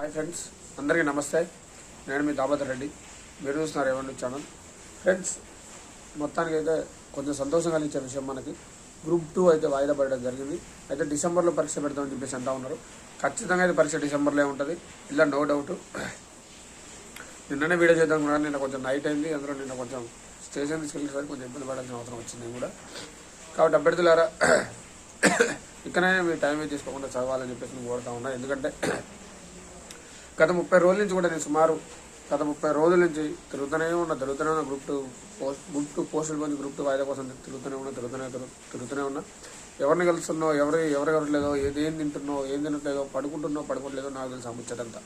Hi friends అందరికీ నమస్తే. నేను మీ దామోదర్ రెడ్డి. మీరు చూస్తున్నారు ఏమన్నా ఛానల్ ఫ్రెండ్స్ మొత్తానికి అయితే కొంచెం సంతోషం కలిగించే విషయం మనకి. గ్రూప్ టూ అయితే వాయిదా పడడం జరిగింది. అయితే డిసెంబర్లో పరీక్ష పెడతామని చెప్పేసి అంటా ఉన్నారు. ఖచ్చితంగా అయితే పరీక్ష డిసెంబర్లో ఉంటుంది. ఇలా నో డౌట్ నిన్ననే వీడియో చేద్దాం కూడా నిన్న కొంచెం నైట్ అయింది. అందులో నిన్న కొంచెం స్టేషన్ తీసుకెళ్ళేసరికి కొంచెం ఇబ్బంది పడాల్సిన అవసరం వచ్చింది కూడా. కాబట్టి అభ్యర్థులారా ఇక్కడనే మీరు టైం వేస్ట్ చేసుకోకుండా చదవాలని చెప్పేసి నేను కోరుతా ఉన్నా. ఎందుకంటే గత ముప్పై రోజుల నుంచి కూడా నేను సుమారు గత ముప్పై రోజుల నుంచి తిరుగుతూనే ఉన్న తిరుగుతూనే ఉన్న group two post group two పోస్టుల గురించి గ్రూప్ టూ వాయిదా కోసం తిరుగుతూనే ఉన్నా తిరుగుతూనే తిరుగుతూనే ఉన్నా. ఎవరిని కలుస్తున్నావు ఎవరు ఎవరు కలట్లేదో ఏది ఏం తింటున్నావు ఏం తినట్లేదో పడుకుంటున్నావు పడుకోవట్లేదో నాకు తెలుసు ఆ ముచ్చటంతా.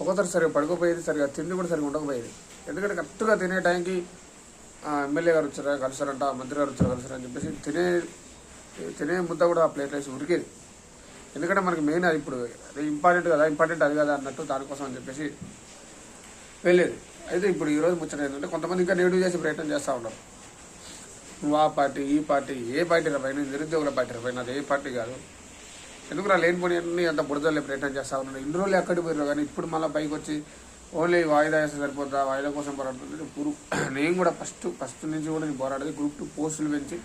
ఒక్కొక్కసారి సరిగా పడుకోపోయేది సరిగా తిండి కూడా సరిగా ఉండకపోయేది. ఎందుకంటే కరెక్ట్గా తినే టైంకి ఎమ్మెల్యే గారు వచ్చారా కలిసారంట మంత్రి గారు వచ్చారు కలిసారని చెప్పేసి తినే తినే ముద్ద కూడా ఆ ప్లేట్లో వేసి ఉరికేది. ఎందుకంటే మనకి మెయిన్ అది ఇప్పుడు అది ఇంపార్టెంట్ కదా ఇంపార్టెంట్ అది కదా అన్నట్టు దానికోసం అని చెప్పేసి వెళ్ళేది. అయితే ఇప్పుడు ఈ రోజు ముచ్చట ఏంటంటే కొంతమంది ఇంకా నెగిటివ్ చేసే ప్రయత్నం చేస్తూ ఉన్నారు. నువ్వు ఆ పార్టీ ఈ పార్టీ ఏ పార్టీ రపై నేను నిరుద్యోగుల పార్టీ రపై నాది ఏ పార్టీ కాదు. ఎందుకు రా లేనిపోని అన్ని అంత బుడదలే ప్రయత్నం చేస్తా ఉన్నాను ఇన్ని రోజులు ఎక్కడికి పోయినారు కానీ ఇప్పుడు మళ్ళీ పైకి వచ్చి ఓన్లీ వాయిదా వేస్తే సరిపోతుందా వాయిదా కోసం పోరాడుతుంది? గ్రూప్ నేను కూడా ఫస్ట్ ఫస్ట్ నుంచి కూడా నేను పోరాడేది గ్రూప్ టూ పోస్టులు పెంచి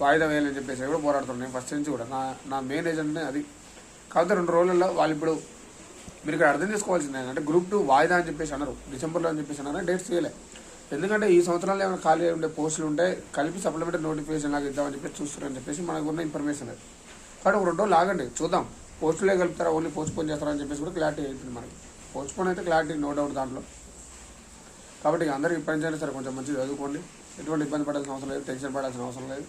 వాయిదా వేయాలని చెప్పేసి కూడా పోరాడుతున్నాను. నేను ఫస్ట్ నుంచి కూడా. నా నా మెయిన్ ఏజెంట్నే అది. కాకపోతే రెండు రోజులలో వాళ్ళు ఇప్పుడు మీరు ఇక్కడ అర్థం చేసుకోవాల్సింది ఏంటంటే గ్రూప్ టూ వాయిదా అని చెప్పేసి అన్నారు. డిసెంబర్లో అని చెప్పేసి అన్నారు డేట్స్ చేయలే. ఎందుకంటే ఈ సంవత్సరాలు ఏమైనా ఖాళీ ఉండే పోస్టులు ఉంటే కలిపి సప్లిమెంటరీ నోటిఫికేషన్ లాగా ఇద్దామని చెప్పేసి చూస్తున్నారని చెప్పేసి మనకు ఉన్న ఇన్ఫర్మేషన్ అది. కాబట్టి ఒక రెండు రోజులు ఆగండి. చూద్దాం. పోస్టులే కలుపుతారా? ఓన్లీ పోస్ట్పోన్ చేస్తారని చేస్తారా అని చెప్పేసి కూడా క్లారిటీ అవుతుంది మనకి. పోస్ట్పోన్ అయితే క్లారిటీ నో డౌట్ దాంట్లో. కాబట్టి అందరూ ఇప్పటి నుంచి సార్ సరే కొంచెం మంచిగా చదువుకోండి. ఎటువంటి ఇబ్బంది పడాల్సిన అవసరం లేదు. టెన్షన్ పడాల్సిన అవసరం లేదు.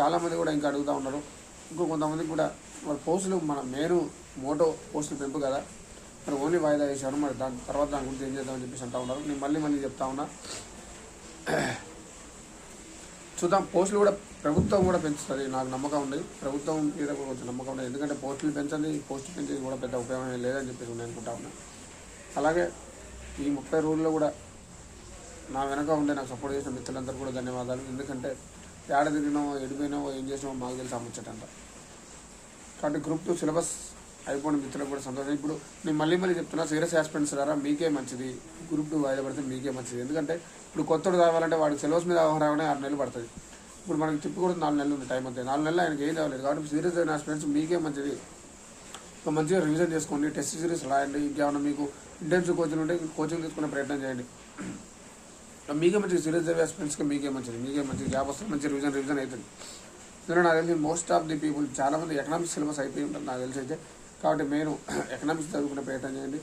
చాలామంది కూడా ఇంకా అడుగుతూ ఉన్నారు. ఇంకో కొంతమందికి కూడా మరి పోస్టులు మన మేరు మోటో పోస్టులు పెంపు కదా. మరి ఓన్లీ వాయిదా వేశారు. మరి దాని తర్వాత దాని గురించి ఏం చేద్దామని చెప్పేసి అంటూ ఉన్నారు. నేను మళ్ళీ మళ్ళీ చెప్తా ఉన్నా. చూద్దాం. పోస్టులు కూడా ప్రభుత్వం కూడా పెంచుతుంది. నాకు నమ్మకం ఉంది. ప్రభుత్వం మీద కూడా కొంచెం నమ్మకం ఉంది. ఎందుకంటే పోస్టులు పెంచండి పోస్టులు పెంచేది కూడా పెద్ద ఉపయోగం లేదని చెప్పేసి నేను అనుకుంటా ఉన్నా. అలాగే ఈ ముప్పై రోజుల్లో కూడా నా వెనక ఉండే నాకు సపోర్ట్ చేసిన మిత్రులందరూ కూడా ధన్యవాదాలు. ఎందుకంటే ఏడ తిరిగినామో ఎడిపోయినావో ఏం చేసినామో మాకు తెలిసి అమ్ముచ్చటంట కాబట్టి గ్రూప్ టూ సిలబస్ అయిపోయిన మిత్రులకు కూడా సంతోషం. ఇప్పుడు నేను మళ్ళీ మళ్ళీ చెప్తున్నా సీరియస్ ఆస్పెంట్స్ ద్వారా మీకే మంచిది. గ్రూప్ టూ వాయిదా పడితే మీకే మంచిది. ఎందుకంటే ఇప్పుడు కొత్తడు కావాలంటే వాడికి సిలబస్ మీద అవగాహన రావడానికి ఆరు నెలలు పడుతుంది. ఇప్పుడు మనకి తిప్పి కూడా నాలుగు నెలలు ఉంది టైం అంతే. నాలుగు నెలలు ఆయనకి ఏం కావాలి? కాబట్టి సీరియస్ అయిన ఆస్పెంట్స్ మీకే మంచిది. మంచిగా రివిజన్ చేసుకోండి టెస్ట్ సిరీస్ రాయండి. ఇంకేమైనా మీకు ఇంటెన్సివ్ కోచింగ్ ఉంటే కోచింగ్ తీసుకునే ప్రయత్నం చేయండి. మీకే మంచిది సీరియస్ చదివే స్టూడెంట్స్కి మీకే మంచిది మీకే మంచిది జాబ్ మంచి రివిజన్ రివిజన్ అవుతుంది. ఎందుకంటే నాకు తెలిసి మోస్ట్ ఆఫ్ ది పీపుల్ చాలా మంది ఎకనామిక్స్ సిలబస్ అయిపోయి ఉంటుంది నాకు తెలిసి అయితే. కాబట్టి నేను ఎకనామిక్స్ చదువుకునే ప్రయత్నం చేయండి.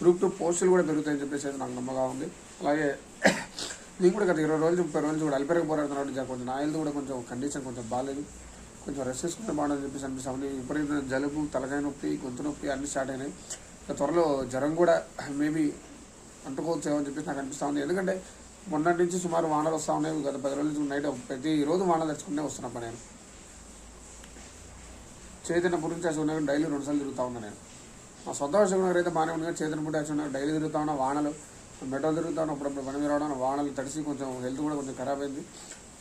గ్రూప్ టూ పోస్టులు కూడా పెరుగుతాయని చెప్పేసి అయితే నాకు నమ్మగా ఉంది. అలాగే నేను కూడా గత ఇరవై రోజులు ముప్పై రోజులు కూడా అలిపెరగ పోరాడుతున్నాడు కొంచెం నా హెల్త్ కూడా కొంచెం కండిషన్ కొంచెం బాగాలేదు కొంచెం రెస్ట్ తీసుకుంటే బాగుందని చెప్పేసి అనిపిస్తుంది ఉంది. జలుబు తలకాయ నొప్పి గొంతు నొప్పి అన్ని స్టార్ట్ అయినాయి. త్వరలో జ్వరం కూడా మేబీ అంటుకోవచ్చు అని చెప్పేసి నాకు అనిపిస్తూ ఉంది. ఎందుకంటే మొన్నటి నుంచి సుమారు వానలు వస్తూ ఉన్నాయి. గత పది రోజుల నుంచి నైట్ ప్రతి రోజు వాన తెచ్చుకుంటే వస్తున్నప్పుడు నేను. చైతన్య పూర్తి అసలు డైలీ రెండుసార్లు తిరుగుతూ ఉన్నా నేను. మా సొంత వర్షం అయితే బాగానే ఉంది కానీ చైతన్య పుట్టి డైలీ తిరుగుతా ఉన్నా వానలు మెటల్ తిరుగుతా ఉన్నా అప్పుడప్పుడు పని మీద రావడం వానలు తడిసి కొంచెం హెల్త్ కూడా కొంచెం ఖరాబ్ అయింది.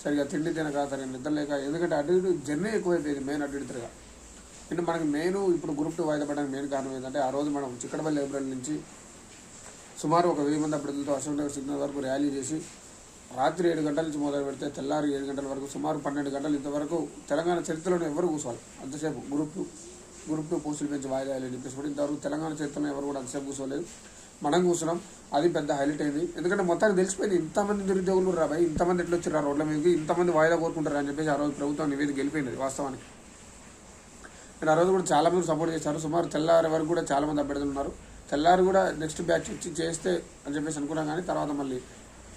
సరిగా తిండి తినక సరిగా నిద్ర లేక ఎందుకంటే అటు ఇటు జర్నీ ఎక్కువైపోయింది మెయిన్ అటు ఇటు తిరగా. అంటే మనకి మెయిన్ ఇప్పుడు గ్రూప్ టూ వాయిదా పడడానికి మెయిన్ కారణం ఏంటంటే ఆ రోజు మనం చిక్కడపల్లి ఏప్రిల్ నుంచి సుమారు ఒక వెయ్యి మంది అభ్యర్థులతో అశోక్ నగర్ సిగ్నల్ వరకు ర్యాలీ చేసి రాత్రి ఏడు గంటల నుంచి మొదలు పెడితే తెల్లారి ఏడు గంటల వరకు సుమారు పన్నెండు గంటలు ఇంతవరకు తెలంగాణ చరిత్రలో ఎవరు కూర్చోవాలి. అంతసేపు గ్రూప్ టూ గ్రూప్ టూ పోస్టులు పెంచి వాయిదా అని చెప్పేసి కూడా ఇంతవరకు తెలంగాణ చరిత్రలో ఎవరు కూడా అంతసేపు కూర్చోలేదు. మనం కూర్చున్నాం. అది పెద్ద హైలైట్ అయింది. ఎందుకంటే మొత్తానికి తెలిసిపోయింది ఇంతమంది నిరుద్యోగులు రాబాయి ఇంతమంది ఎట్లా వచ్చారు రోడ్ల మీదకి ఇంతమంది వాయిదా కోరుకుంటారు అని చెప్పేసి ఆ రోజు ప్రభుత్వం నివేదిక గెలిపోయింది వాస్తవానికి. నేను ఆ రోజు కూడా చాలామంది సపోర్ట్ చేశారు. సుమారు తెల్లారి వరకు కూడా చాలామంది అభ్యర్థులు ఉన్నారు. తెల్లారు కూడా నెక్స్ట్ బ్యాచ్ ఇచ్చి చేస్తే అని చెప్పేసి అనుకున్నాం కానీ తర్వాత మళ్ళీ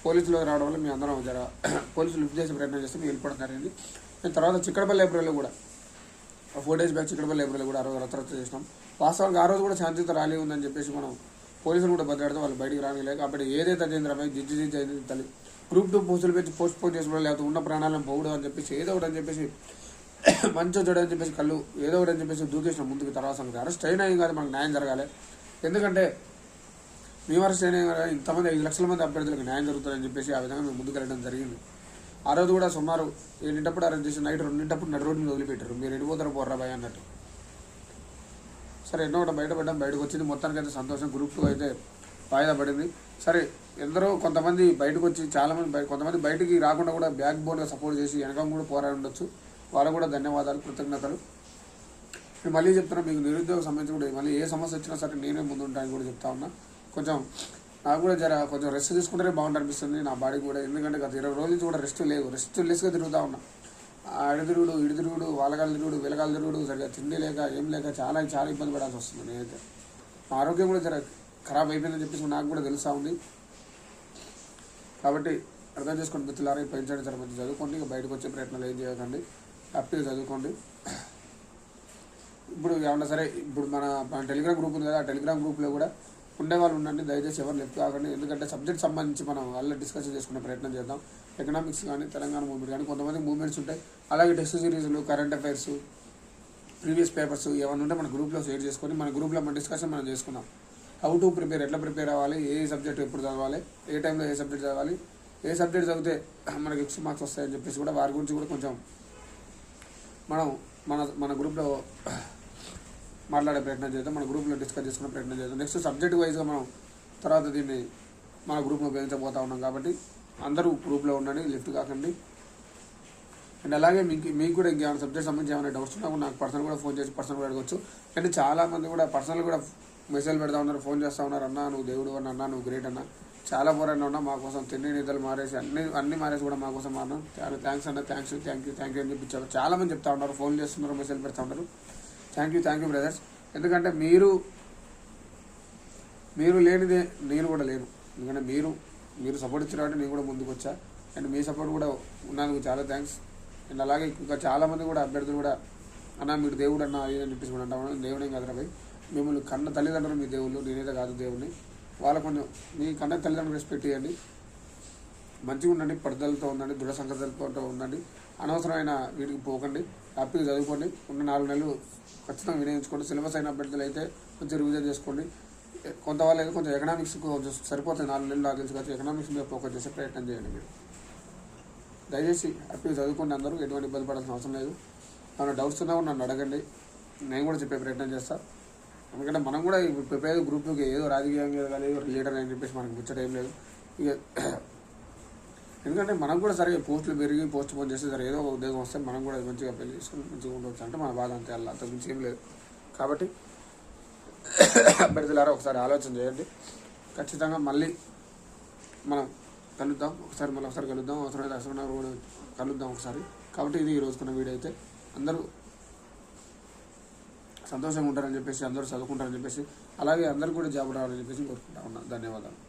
పోలీసులు రావడం వల్ల మీ అందరం జర పోలీసులు లిఫ్ట్ చేసే ప్రయత్నం చేస్తే మీరు వెళ్ళిపోవడం జరిగింది. నేను తర్వాత చిక్కడపల్లి లైబ్రరీలో కూడా ఫోర్ డేస్ బ్యాక్ చిక్కడపల్లి లైబ్రరీలో కూడా ఆ రోజు రచ్చరచ్చ చేసినాం. వాస్తవానికి ఆ రోజు కూడా శాంతియుత ర్యాలీ ఉందని చెప్పేసి మనం పోలీసులు కూడా బదిలాడితే వాళ్ళు బయటికి రానిలేదు కాబట్టి ఏదైతే అజేంద్రపై జిజ్జి జిజ్జి అయింది తల్లి గ్రూప్ టూ పోస్టులు పెట్టి పోస్ట్ పోన్ చేసుకోవడం లేకపోతే ఉన్న ప్రాణాలను పోవడం అని చెప్పేసి ఏదో ఒకటి అని చెప్పేసి మంచో చెడు అని చెప్పేసి కళ్ళు ఏదో ఒకటి అని చెప్పేసి దూకేసిన ముందుకు తర్వాత సంగతి అరెస్ట్ అయినా ఏం కాదు మనకు న్యాయం జరగాలి. ఎందుకంటే మేము ఇంతమంది ఐదు లక్షల మంది అభ్యర్థులకు న్యాయం జరుగుతుందని చెప్పేసి ఆ విధంగా మేము ముందుకు వెళ్ళడం జరిగింది. ఆ రోజు కూడా సుమారు ఏడింటప్పుడు అరెస్ట్ చేసి నైట్ రెండింటప్పుడు నడు రోడ్డు మీద వదిలిపెట్టారు. మీరు ఎడిపోతారు పోర్రా భయ అన్నట్టు. సరే ఎన్నో ఒకటి బయటపడ్డాం బయటకు వచ్చింది. మొత్తానికి అయితే సంతోషం. గ్రూప్ టూ అయితే వాయిదా పడింది. సరే ఎందరో కొంతమంది బయటకు వచ్చి చాలామంది కొంతమంది బయటికి రాకుండా కూడా బ్యాక్ బోన్గా సపోర్ట్ చేసి వెనక కూడా పోరాడి ఉండొచ్చు. వాళ్ళకు కూడా ధన్యవాదాలు కృతజ్ఞతలు. నేను మళ్ళీ చెప్తున్నా మీకు నిరుద్యోగ సంబంధించి కూడా మళ్ళీ ఏ సమస్య వచ్చినా సరే నేనే ముందు కూడా చెప్తా ఉన్నా. కొంచెం నాకు కూడా జర కొంచెం రెస్ట్ తీసుకుంటేనే బాగుంటుంది అనిపిస్తుంది నా బాడీ కూడా. ఎందుకంటే గత ఇరవై రోజుల నుంచి కూడా రెస్ట్ లేదు రెస్ట్ లెస్గా తిరుగుతూ ఉన్నా. ఆ ఇడిదిరుగుడు ఇడితిరుగుడు తిరుగుడు వెలగాల తిరుగుడు సరిగా తిండి లేక ఏం లేక చాలా చాలా ఇబ్బంది పడాల్సి వస్తుంది నేనైతే. నా ఆరోగ్యం కూడా జర ఖరాబ్ అయిపోయిందని చెప్పేసి నాకు కూడా తెలుస్తూ ఉంది. కాబట్టి అర్థం చేసుకోండి మిత్రులారా పెంచండి జర మంచి చదువుకోండి. ఇక బయటకు వచ్చే ప్రయత్నాలు ఏం చేయకండి. హ్యాపీగా చదువుకోండి. ఇప్పుడు ఏమన్నా సరే ఇప్పుడు మన మన టెలిగ్రామ్ గ్రూప్ ఉంది కదా ఆ టెలిగ్రామ్ గ్రూప్లో కూడా ఉండేవాళ్ళు ఉండండి దయచేసి ఎవరు లెఫ్ట్ కాకండి. ఎందుకంటే సబ్జెక్ట్ సంబంధించి మనం వాళ్ళ డిస్కషన్ చేసుకునే ప్రయత్నం చేద్దాం. ఎకనామిక్స్ కానీ తెలంగాణ మూవ్మెంట్ కానీ కొంతమంది మూవ్మెంట్స్ ఉంటాయి. అలాగే టెస్ట్ సిరీస్లు కరెంట్ అఫైర్స్ ప్రీవియస్ పేపర్స్ ఏమైనా ఉంటే మన గ్రూప్లో షేర్ చేసుకొని మన గ్రూప్లో మన డిస్కషన్ మనం చేసుకుందాం. హౌ టు ప్రిపేర్ ఎట్లా ప్రిపేర్ అవ్వాలి ఏ సబ్జెక్ట్ ఎప్పుడు చదవాలి ఏ టైంలో ఏ సబ్జెక్ట్ చదవాలి ఏ సబ్జెక్ట్ చదివితే మనకి ఎక్స్ మార్క్స్ వస్తాయని చెప్పేసి కూడా వారి గురించి కూడా కొంచెం మనం మన మన గ్రూప్లో మాట్లాడే ప్రయత్నం చేద్దాం మన గ్రూప్లో డిస్కస్ చేసుకునే ప్రయత్నం చేద్దాం. నెక్స్ట్ సబ్జెక్ట్ వైజ్గా మనం తర్వాత దీన్ని మన గ్రూప్లో ఉపయోగించబోతా ఉన్నాం కాబట్టి అందరూ గ్రూప్లో ఉండండి లిఫ్ట్ కాకండి. అండ్ అలాగే మీకు మీకు కూడా ఇంకేమైనా సబ్జెక్ట్ సంబంధించి ఏమైనా డౌట్స్ ఉన్నా నాకు పర్సనల్ కూడా ఫోన్ చేసి పర్సనల్ కూడా అడగచ్చు. అండ్ చాలా మంది కూడా పర్సనల్ కూడా మెసేజ్ పెడతా ఉన్నారు ఫోన్ చేస్తా ఉన్నారు. అన్న నువ్వు దేవుడు అన్న అన్న నువ్వు గ్రేట్ అన్న. చాలా పోరాడినా ఉన్నా మా కోసం తిండి నిద్రలు మారేసి అన్ని అన్ని మారేసి కూడా మా కోసం మారినాం చాలా థ్యాంక్స్ అన్న thanks thank you thank you అని చెప్పి చాలా- మంది చెప్తా ఉన్నారు ఫోన్ చేస్తున్నారు మెసేజ్ పెడతా ఉన్నారు. Thank you thank you brothers ఎందుకంటే మీరు మీరు లేనిదే నేను కూడా లేను. ఎందుకంటే మీరు మీరు సపోర్ట్ ఇచ్చిన కాబట్టి నేను కూడా ముందుకు వచ్చా. అండ్ మీ సపోర్ట్ కూడా ఉన్నందుకు చాలా థ్యాంక్స్ అండ్ అలాగే ఇంకా చాలామంది కూడా అభ్యర్థులు కూడా అన్న మీరు దేవుడు అన్న అది అని చెప్పేసి కూడా అంటా ఉన్నాను భయ్ మిమ్మల్ని కన్న తల్లిదండ్రులు మీ దేవుళ్ళు నేనైతే కాదు దేవుడిని. వాళ్ళ కొంచెం మీ కన్న తల్లిదండ్రులు రెస్పెక్ట్ చేయండి. మంచిగా ఉండండి పడదలతో ఉండండి దృఢ సంకల్పంతో ఉండండి. అనవసరమైన వీటికి పోకండి. హ్యాపీగా చదువుకోండి. ఉన్న నాలుగు నెలలు ఖచ్చితంగా వినియోగించుకోండి. సిలబస్ అయిన అభ్యర్థులు అయితే కొంచెం రివిజన్ చేసుకోండి. కొంత వాళ్ళు అయితే కొంచెం ఎకనామిక్స్ కొంచెం సరిపోతుంది నాలుగు నెలలు నాకు తెలుసు కాబట్టి ఎకనామిక్స్ మీద ఫోకస్ చేసే ప్రయత్నం చేయండి మీరు. దయచేసి హ్యాపీగా చదువుకోండి అందరూ. ఎటువంటి ఇబ్బంది పడాల్సిన అవసరం లేదు. ఏమైనా డౌట్స్ ఉన్నా నన్ను అడగండి. నేను కూడా చెప్పే ప్రయత్నం చేస్తాను ఎందుకంటే మనం కూడా ఇప్పుడు ప్రిపేర్ గ్రూప్కి ఏదో రాజకీయంగా ఎదగాలి ఏదో లీడర్ అని చెప్పేసి మనకు ముచ్చట ఏం లేదు. ఇక ఎందుకంటే మనం కూడా సరిగ్గా పోస్టులు పెరిగి పోస్ట్ పోన్ చేస్తే సరే ఏదో ఒక ఉద్యోగం వస్తే మనం కూడా మంచిగా పెళ్ళి చేసుకుని మంచిగా ఉండవచ్చు అంటే మన బాధ అంతే అలా అంత మించి ఏం లేదు. కాబట్టి అభ్యర్థులారా ఒకసారి ఆలోచన చేయండి. ఖచ్చితంగా మళ్ళీ మనం కలుద్దాం. ఒకసారి మళ్ళీ ఒకసారి కలుద్దాం. అవసరమైతే అసలు కూడా కలుద్దాం ఒకసారి. కాబట్టి ఇది ఈ రోజుకున్న వీడియో అయితే. అందరూ సంతోషంగా ఉంటారని చెప్పేసి అందరూ చదువుకుంటారని చెప్పేసి అలాగే అందరూ కూడా జాబ్ రావాలని చెప్పేసి కోరుకుంటా ఉన్నాను. ధన్యవాదాలు.